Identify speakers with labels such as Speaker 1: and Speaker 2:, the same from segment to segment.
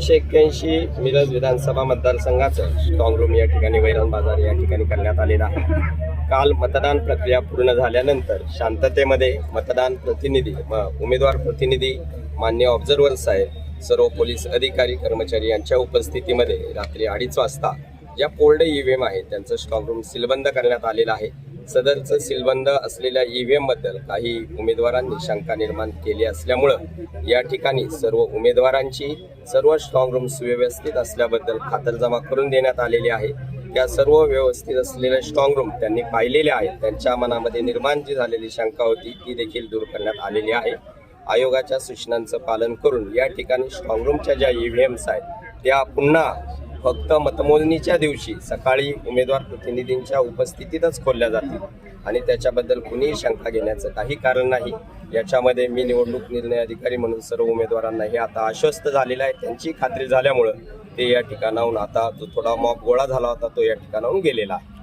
Speaker 1: एकोणीसशे एक्क्याऐंशी मिरज विधानसभा मतदारसंघाचं स्ट्रॉंग या ठिकाणी वैरण बाजार या ठिकाणी करण्यात आलेला आहे. काल मतदान प्रक्रिया पूर्ण झाल्यानंतर शांततेमध्ये मतदान प्रतिनिधी म- उमेदवार प्रतिनिधी मान्य ऑब्झर्वर साहेब सर्व पोलीस अधिकारी कर्मचारी यांच्या उपस्थितीमध्ये रात्री अडीच वाजता ज्या कोल्ड ई व्ही एम आहेत त्यांचं स्ट्रॉंग रूम सीलबंद करण्यात आलेलं आहे. सदरचं सीलबंद असलेल्या ई व्ही एमबद्दल काही उमेदवारांनी शंका निर्माण केली असल्यामुळं या ठिकाणी सर्व उमेदवारांची सर्व स्ट्रॉंग रूम सुव्यवस्थित असल्याबद्दल खातरजमा करून देण्यात आलेली आहे. त्या सर्व व्यवस्थित असलेल्या स्ट्रॉंग रूम त्यांनी पाहिलेल्या आहेत. त्यांच्या मनामध्ये निर्माण जी झालेली शंका होती ती देखील दूर करण्यात आलेली आहे. आयोगाच्या सूचनांचं पालन करून या ठिकाणी स्ट्रॉंग रूमच्या ज्या ई व्ही एम्स आहेत त्या पुन्हा फक्त मतमोजणीच्या दिवशी सकाळी उमेदवार प्रतिनिधींच्या उपस्थितीतच खोलल्या जातील. आणि त्याच्याबद्दल कुणीही शंका घेण्याचं काही कारण नाही. याच्यामध्ये मी निवडणूक निर्णय अधिकारी म्हणून सर्व उमेदवारांना हे आता आश्वस्त झालेलं आहे. त्यांची खात्री झाल्यामुळं ते या ठिकाणाहून आता जो थोडा मॉक गोळा झाला होता तो या ठिकाणाहून गेलेला आहे.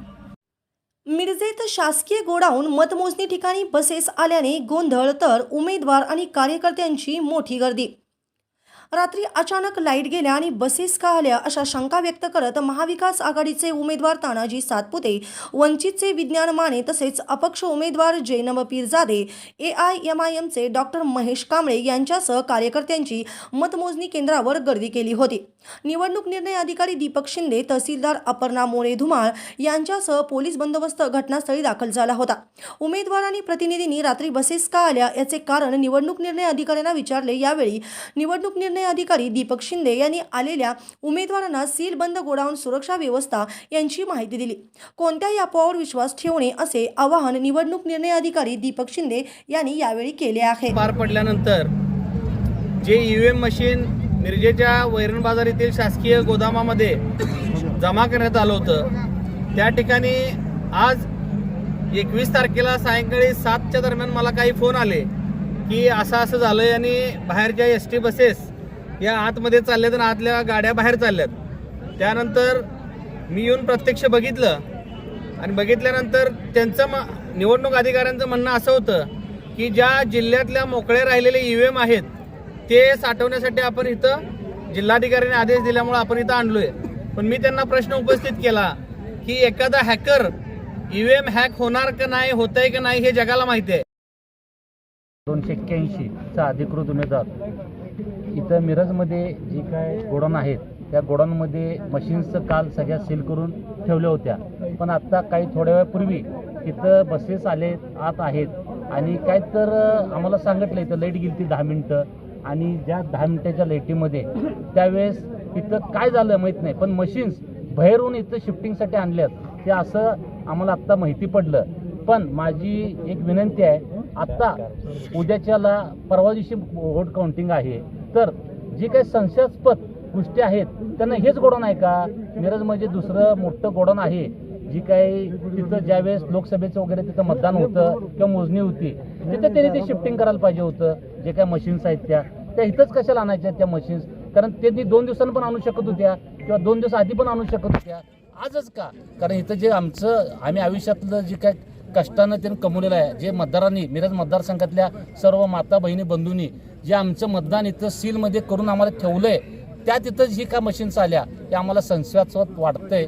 Speaker 2: मिरजेत शासकीय गोडाऊन मतमोजणी ठिकाणी बसेस आल्याने गोंधळ तर उमेदवार आणि कार्यकर्त्यांची मोठी गर्दी रात्री अचानक लाइट गेल्या आणि बसेस का आल्या अशा शंका व्यक्त करत महाविकास आघाडीचे उमेदवार तानाजी सातपुते वंचितचे विज्ञान माने तसेच अपक्ष उमेदवार Zainab Pirjade A I M I एमचे doctor Mahesh Kamble यांच्यासह कार्यकर्त्यांची मतमोजणी केंद्रावर गर्दी केली होती. निवडणूक निर्णय अधिकारी दीपक शिंदे तहसीलदार अपर्णा मोरे धुमाळ यांच्यासह पोलीस बंदोबस्त घटनास्थळी दाखल झाला होता. उमेदवार आणि प्रतिनिधींनी रात्री बसेस का आल्या याचे कारण निवडणूक निर्णय अधिकाऱ्यांना विचारले. यावेळी निवडणूक निर्णय अधिकारी दीपक शिंदे यांनी आलेल्या उमेदवारांना सील बंद गोडाऊन सुरक्षा व्यवस्था यांची माहिती दिली. कोणत्याही अफवावर विश्वास ठेवणे असे आवाहन निवडणूक निर्णय अधिकारी दीपक शिंदे यांनी यावेळी केले आहे.
Speaker 3: पार पडल्यानंतर जे ईव्हीएम एम मशीन मिरजेच्या वैरण बाजार येथील शासकीय गोदामामध्ये जमा करण्यात आलं होतं त्या ठिकाणी आज एकवीस तारखेला सायंकाळी सातच्या दरम्यान मला काही फोन आले की असं असं झालं आणि बाहेरच्या एस टी बसेस या आतमध्ये चालल्यात आणि आतल्या गाड्या बाहेर चालल्यात. त्यानंतर मी येऊन प्रत्यक्ष बघितलं. आणि बघितल्यानंतर त्यांचं म निवडणूक अधिकाऱ्यांचं म्हणणं असं होतं की ज्या जिल्ह्यातल्या मोकळे राहिलेले ई व्ही एम आहेत ते साठवण्यासाठी आपण इथं जिल्हाधिकाऱ्यांनी आदेश दिल्यामुळे आपण इथं आणलोय. पण मी त्यांना प्रश्न उपस्थित केला की एखादा hacker E V M hack होणार का नाही होत आहे का नाही हे जगाला माहिती आहे.
Speaker 4: दोनशे एक्क्याऐंशीचा अधिकृत उमेदवार. इथं मिरजमध्ये जी काय गोडाऊन आहेत त्या गोडाऊनमध्ये मशीन्सचं काल सगळ्या सील करून ठेवल्या होत्या. पण आत्ता काही थोड्या वेळापूर्वी तिथं बसेस आले आत आहेत. आणि काय तर आम्हाला सांगितलं इथं लाइट गेली ती दहा मिनटं. आणि ज्या दहा मिनटाच्या लाईटीमध्ये त्यावेळेस इथं काय झालं माहीत नाही. पण मशीन्स बाहेरून इथं शिफ्टिंगसाठी आणल्यात. ते असं आम्हाला आत्ता माहिती पडलं. पण माझी एक विनंती आहे आत्ता उद्याच्याला परवा दिवशी व्होट काउंटिंग आहे. तर जी काही संशयास्पद गोष्टी आहेत त्यांना हेच गोडाऊन आहे का? मिरज म्हणजे दुसरं मोठं गोडाऊन आहे. जी काही तिथं ज्यावेळेस लोकसभेचं वगैरे तिथं मतदान होतं किंवा मोजणी होती तिथं त्यांनी ते शिफ्टिंग करायला पाहिजे होतं. जे काही मशीन्स आहेत त्या त्या इथंच कशाला आणायच्या त्या मशीन्स कारण त्यांनी दोन दिवसांनी पण आणू शकत होत्या किंवा दोन दिवस आधी पण आणू शकत होत्या. आजच का? कारण इथं जे आमचं आम्ही आयुष्यातलं जे काय कष्टानं त्यांनी कमवलेलं आहे. जे मतदारांनी मिरज मतदारसंघातल्या सर्व माता बहिणी बंधूंनी जे आमचं मतदान इथं सीलमध्ये करून आम्हाला ठेवलंय त्या तिथं जी का मशीन्स आल्या ते आम्हाला संशयास्पद वाटतंय.